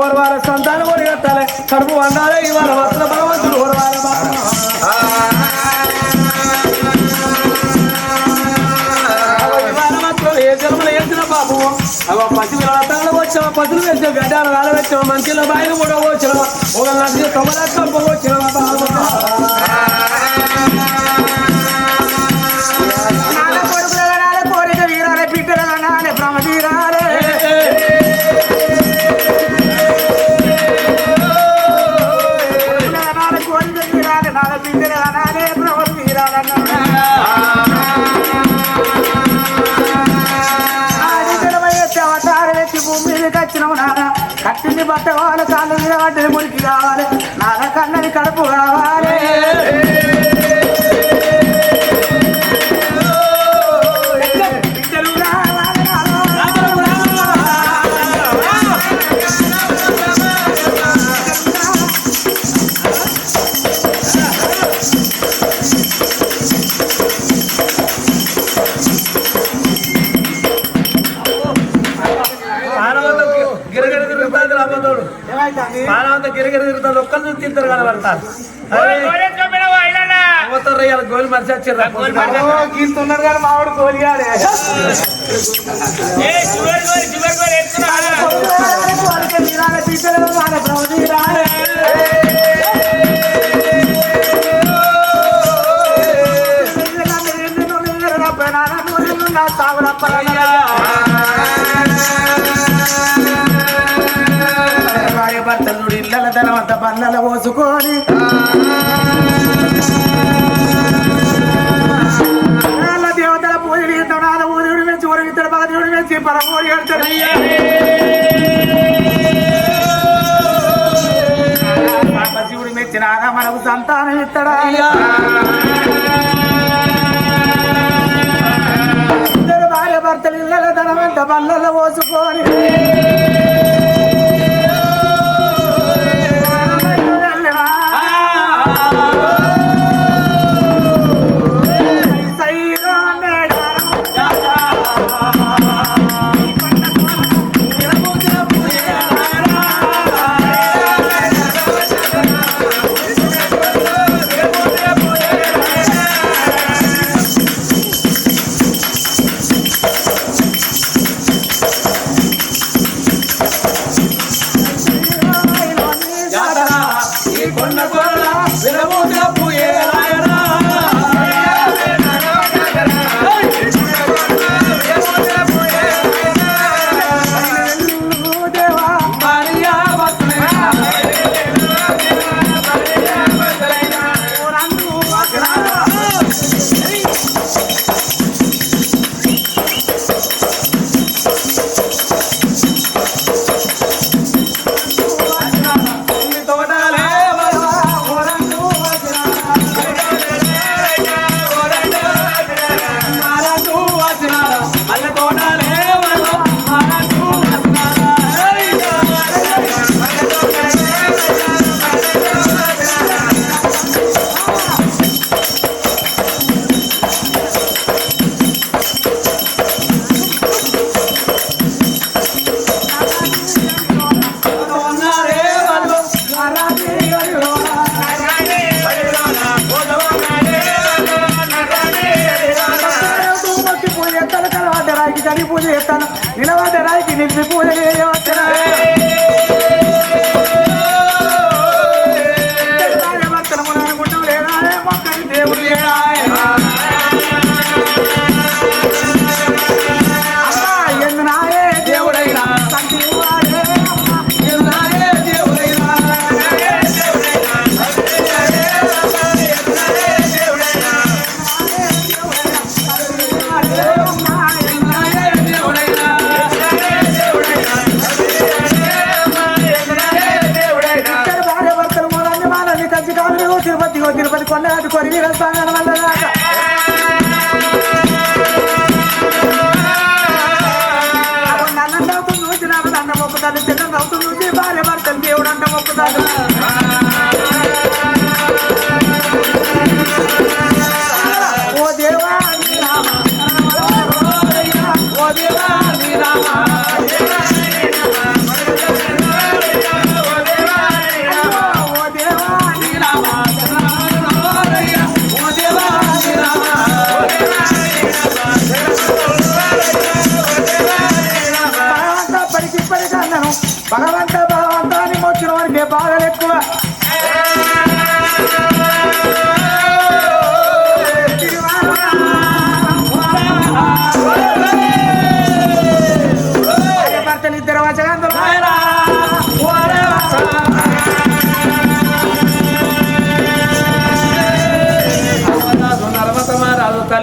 ఓరవాల సంతానం ఒరిగట్టాలి కడుపు వండాలి. ఇవాళ వస్త్ర భగవంతుడు ఓరవాల ఏ జన్మలో వేసిన బాబు అగో పసి రథాలు వచ్చాం పసులు వేసాం గడ్డాలు రాలవచ్చాం మంచిలో బాయిలు కూడా వచ్చిన ఒక లక్ష తొమ్మిది వచ్చినాం బాబు నాన్న కోరిక వీరాలే బిడ్డల బ్రహ్మ వీరాలే కాళ్ళు మీద తింటారు కనబడతారు. అవతారు ఇవాళ గోలు మనిషి వచ్చారు గీస్తున్నారు కానీ మావాడు కోలిగాడే కోరిక బల్లల దేవతల పూజలు చేస్తాడు నాన్న ఊరుడు మెచ్చి ఊరిస్తాడు భగదేవుడు మెచ్చి పరమూడి కడతాడు శివుడు మెచ్చి నాన్న మనకు సంతానం ఇస్తాడా venir de fuera. తిరుపతి కొండ అటు కొరిగి వెళ్తాను వల్ల దాకా నన్ను నవ్వుతూ చూసి నాకు దండ మొక్కుతాను చిన్న నవ్వుతూ చూసి భార్య భర్తలు దేవుడు అంట మొక్కుతాను ఓ దేవా నీ నామ. ఓ దేవా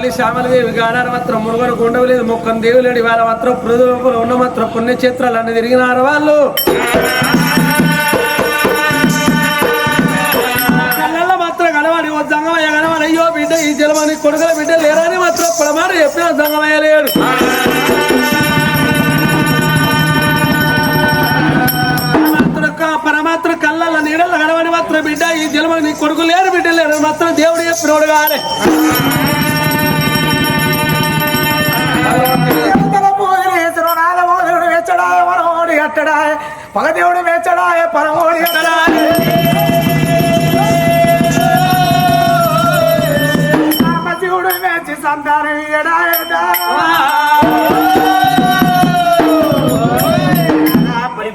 తల్లి శ్యామలదేవి గానార మాత్రం మునుగోడు గుండవలేదు లేదు దేవులేడు వాళ్ళ మాత్రం పృథులు ఉన్న మాత్రం పుణ్యక్షేత్రాలు అన్ని తిరిగినారు వాళ్ళు. కళ్ళల్లో మాత్రం అయ్యో బిడ్డ ఈ జలమని కొడుకుల బిడ్డ లేరని మాత్రం పొలమాట చెప్పిన సంగమయ్య లేడు. పరమాత్ర పరమాత్మ కళ్ళల్లో నీడల్లో మాత్రం బిడ్డ ఈ జలమని కొడుకు లేరు బిడ్డ లేరు. మాత్రం దేవుడు చెప్పినోడు కాలే. మనోడి పగదేవుడు వెచ్చడాయ పరమోడి అట్టడాయ శివుడు మేచి సంతానం ఇయ్యడాయట.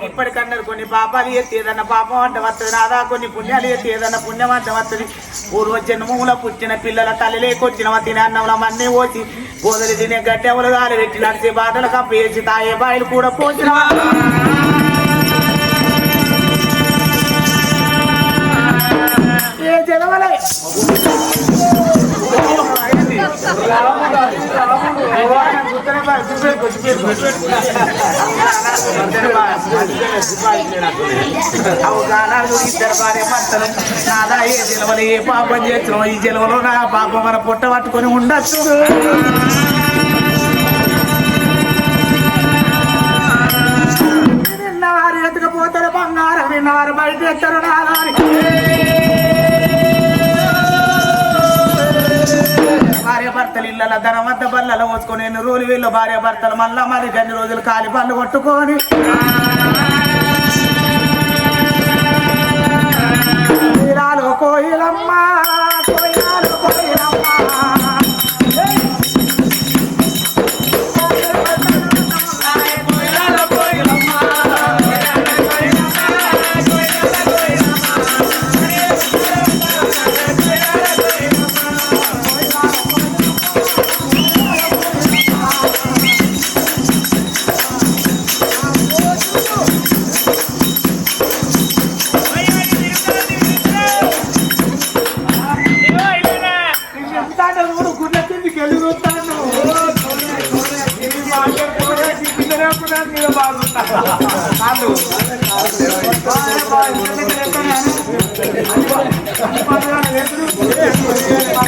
ఇప్పటికన్నారు కొన్ని పాపాలు ఎత్తి ఏదన్నా పాపం అంటే వస్తుంది నాదా కొన్ని పుణ్యాలు ఎత్తి ఏదన్నా పుణ్యం అంటే వస్తుంది పూర్వ జన్మముల పుట్టిన పిల్లల తల్లిలే కొట్టిన తినే అన్నంలో మన్నీ పోసి గోదలు తినే గడ్డెవలు గాలి పెట్టి నడిచే బాటలు కప్పు వేసి తాగే బాయిలు కూడా పోసిన ఏ జనవలే అవగాహన ఇద్దరు భార్య భర్తలు నాదా ఏ జలవలు ఏ పాపం చేస్తున్నాం ఈ జలవలో నా పాపం మన పొట్ట పట్టుకొని ఉండొచ్చు నిన్నవారు ఎత్తుకపోతారు బంగారం నిన్నవారు బయట ఎత్తారు నాదారి భార్య భర్తలు ఇళ్ళ ధనమద్ద బల్లలు పోసుకొని ఎన్ని రోజులు వీళ్ళు భార్య భర్తలు మళ్ళా మరి గన్ని రోజులు కాలి పళ్ళు కొట్టుకొని? కోయిలమ్మా. Yeah.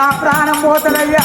నా ప్రాణం పోతలయ్యా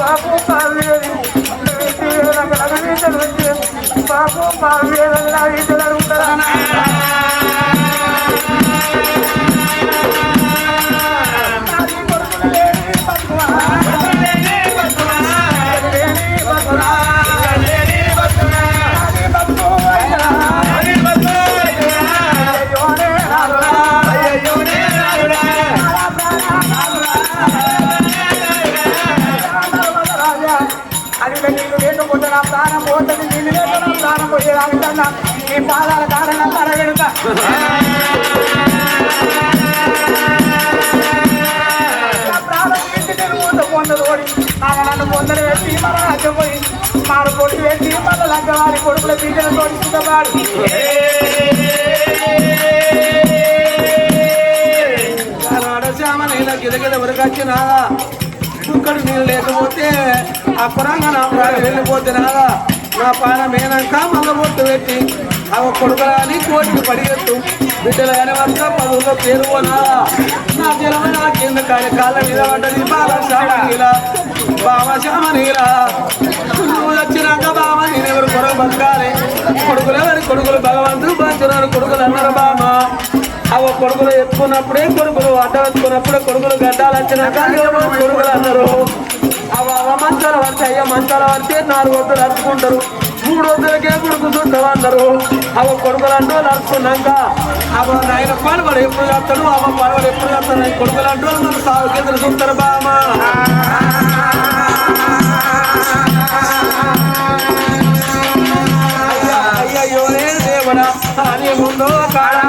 బాబు పావేది రకరకాల పాపు పావేది అది నీళ్ళు లేకపోతే నా ప్రాణం పోతుంది నీళ్ళు లేక నా ప్రాణం పోయేదానికన్నా నీ పాదాల కారణం అడగడుక నన్ను పొందలు పెట్టి మన పోయి మారు కొడుకు పెట్టి మన లంక వారి కొడుకుల బిడ్డలు తోడుకుంటాడు శ్యామ నీళ్ళ గిదగిద ఉరకొచ్చిన ఇక్కడ నీళ్ళు లేకపోతే ఆ పురంగా నా ప్రాణం వెళ్ళిపోతే నాదా నా పానం ఏనాక మల్ల బొట్టు పెట్టి ఆ కొడుకులని కోటికి పడిగెత్తు బిడ్డలు కానీ వస్తా పదువులో పేరు పోనాదా నా జలమ నా కింద కాలి కాళ్ళ మీద పడ్డది బాల శ్యామ నీల బావ శ్యామ నీల నువ్వు వచ్చినాక బావ నేనెవరు కొరకు బతకాలి కొడుకులు ఎవరి కొడుకులు భగవంతుడు పంచున్నారు కొడుకులు అన్నారు బామ అవ కొడుకులు ఎత్తుకున్నప్పుడే కొడుకులు అడ్డ వెతుకున్నప్పుడే కొడుకులు గడ్డాలు వచ్చినాక ఎవరు కొడుకులు అన్నారు అవ మంచాల వరకు అయ్యా మంచాల వస్తే నాలుగు వద్దలు అరుచుకుంటారు మూడు వద్దలకే కొడుకుతుంటారు చుట్టావు అన్నారు అవ కొడుకులు అంటూ అరుచుకున్నాక అవ నాయన పాల్గొడు ఎప్పుడు చేస్తాడు అవ పాల్గొడు ఎప్పుడు చేస్తాడు కొడుకులు అంటూ మన సాగు కింద చూస్తారు బామా అయ్యో దేవుడా అని ముందు కాడా?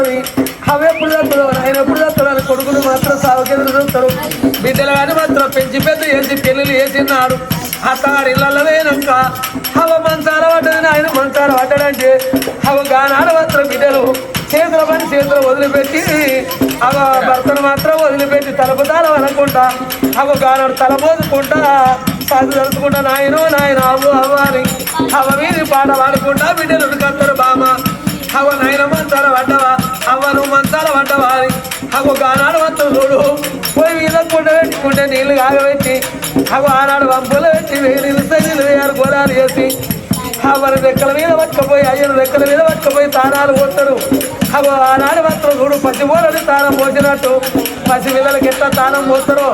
వస్తుంది అవి ఎప్పుడు తక్కువ ఆయన ఎప్పుడు తక్కువ కొడుకులు మాత్రం సాగు చూస్తారు. బిడ్డలు కానీ మాత్రం పెంచి పెద్ద వేసి పెళ్ళిళ్ళు వేసినాడు అత్తగాడు ఇళ్ళల్లో లేనక అవ మంచాల పడ్డది ఆయన మంచాల పడ్డాడంటే అవ గానాడు మాత్రం బిడ్డలు చేతుల పని చేతులు వదిలిపెట్టి అవ భర్తను మాత్రం వదిలిపెట్టి తలపుతాల అనకుండా అవ గానాడు తలపోదుకుంటా సాగు తలుచుకుంటా నాయనో నాయన అవ్వు అవ్వ అని అవ మీది పాట పాడుకుంటా బిడ్డలు కత్తరు బామ అవ నాయన మంచాల పడ్డవా అవ్వ నువ్వు మంచాల పడ్డవా అని. అగో గానాడు వంత చూడు. పోయి మీద కుండ పెట్టుకుంటే నీళ్ళు కాగబెట్టి అగో ఆనాడు వంపుల పెట్టి నీళ్ళు నీళ్ళు వేయాలి గోళాలు చేసి. అవరు రెక్కల మీద పట్టుకపోయి అయ్యను రెక్కల మీద పట్టుకపోయి తానాలు పోతాడు అగో ఆనాడు మాత్రం చూడు పసి పోలని తారం పోసినట్టు. పసి పిల్లలకి ఎట్లా తారం పోతారో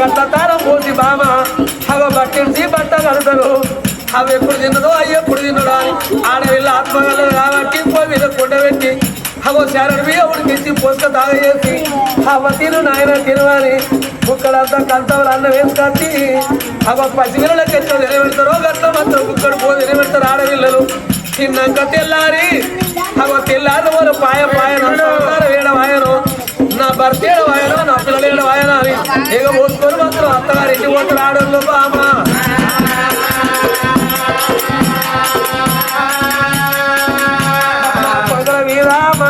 గట్ల తారం పోసి బామ. అగో బట్టించి బట్ట కడతారు అవి ఎప్పుడు తిన్నదో అవి ఎప్పుడు తిన్నదో అని. ఆడవిల్ల ఆత్మగలు కాబట్టి పోయి మీద కొండబెట్టి అవో శరణ్ మీద ఉడికించి పొక్క తాగేసి అవ తిను నాయన తినవని కుక్కడంతా కంచవలు అన్న వేసుకొచ్చి అవ పసిపిల్లలకి ఎట్లా నిలబెడతారో గట్ల మాత్రం కుక్కడు పో నిలబెడతారు ఆడపిల్లలు. తిన్నాక తెల్లారి అవ తెల్లారి వాళ్ళు పాయ పాయన వేడ వాయను నా భర్త ఏడ వాయను నా పిల్లలు ఏడ వాయన అని. ఇక పోసుకొని మాత్రం అత్తగారు ఎట్టి పోతారు ఆడోళ్ళు బామా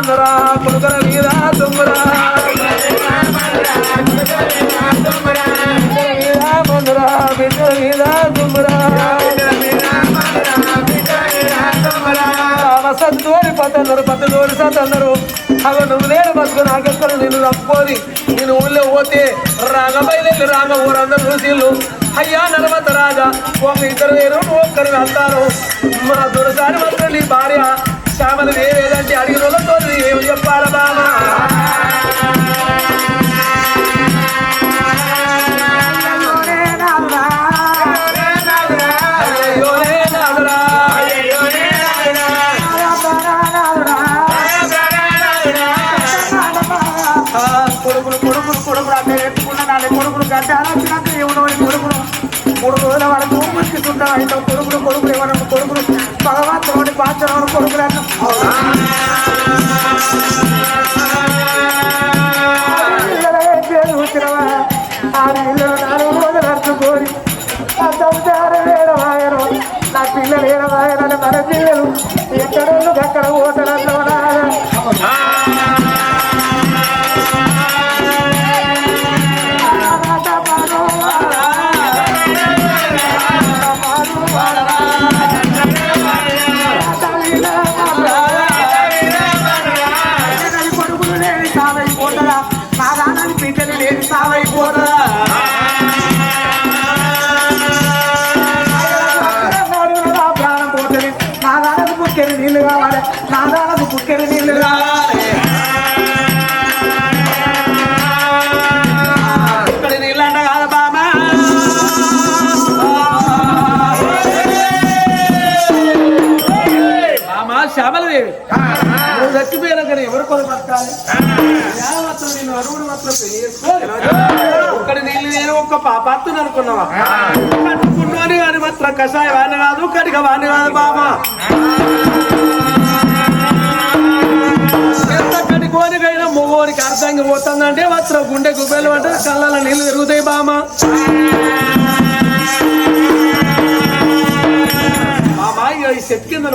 మీద మన్నరా కొడుకుల మీద దుమ్మరా మన్నరా బిడ్డల మీద దుమ్మరా సత్తోరి పతన్నారు పత్తోరి సతన్నారు అవి నువ్వు నేను బతుకు నాకెక్కడ నిన్ను తప్పుకోని నేను ఊళ్ళో పోతే రాగబయలు రాగ ఊరందరూ చూసిళ్ళు. అయ్యా నలమత రాజా ఒక ఇద్దరు వేరు ఒక్కరు వెళ్తారు మా దొరసారి మాత్రం నీ భార్య శ్యామలు ఏదంటే అడిగిన వాళ్ళతో ఏమి చెప్పాలా బామా కొడుకులు కొడుకులు కొడుకులు అక్కడ ఎత్తుకున్న నాలుగు కొడుకులు గడ్డాలు వచ్చినాక ఎవడో కొడుకులు. మూడు రోజుల వరకు ముచ్చుతుంటాం అయితే కొడుకులు కొడుకులు ఏమన్నా కొడుకులు. భగవంతుడు పాత్ర కొడుకులు అన్న? శ్యామలదేవి నువ్వు చచ్చిపోయినా కానీ ఎవరు బతకాలి? మాత్రం నేను అరుగుడు మాత్రం ఒక్కడి నీళ్ళు నేను ఒక్క పాపాత్తుని అనుకున్నావా? కట్టుకున్నాను కానీ మాత్రం కషాయ వాడిని కాదు కడిగ వాడిని కాదు ఎంత కడుకోనికైనా మొగోనికి అర్థంగా పోతుందంటే మాత్రం గుండె గుబ్బెలు అంటే కళ్ళ నీళ్ళు తిరుగుతాయి బామ. బామా ఈ చెట్టు కింద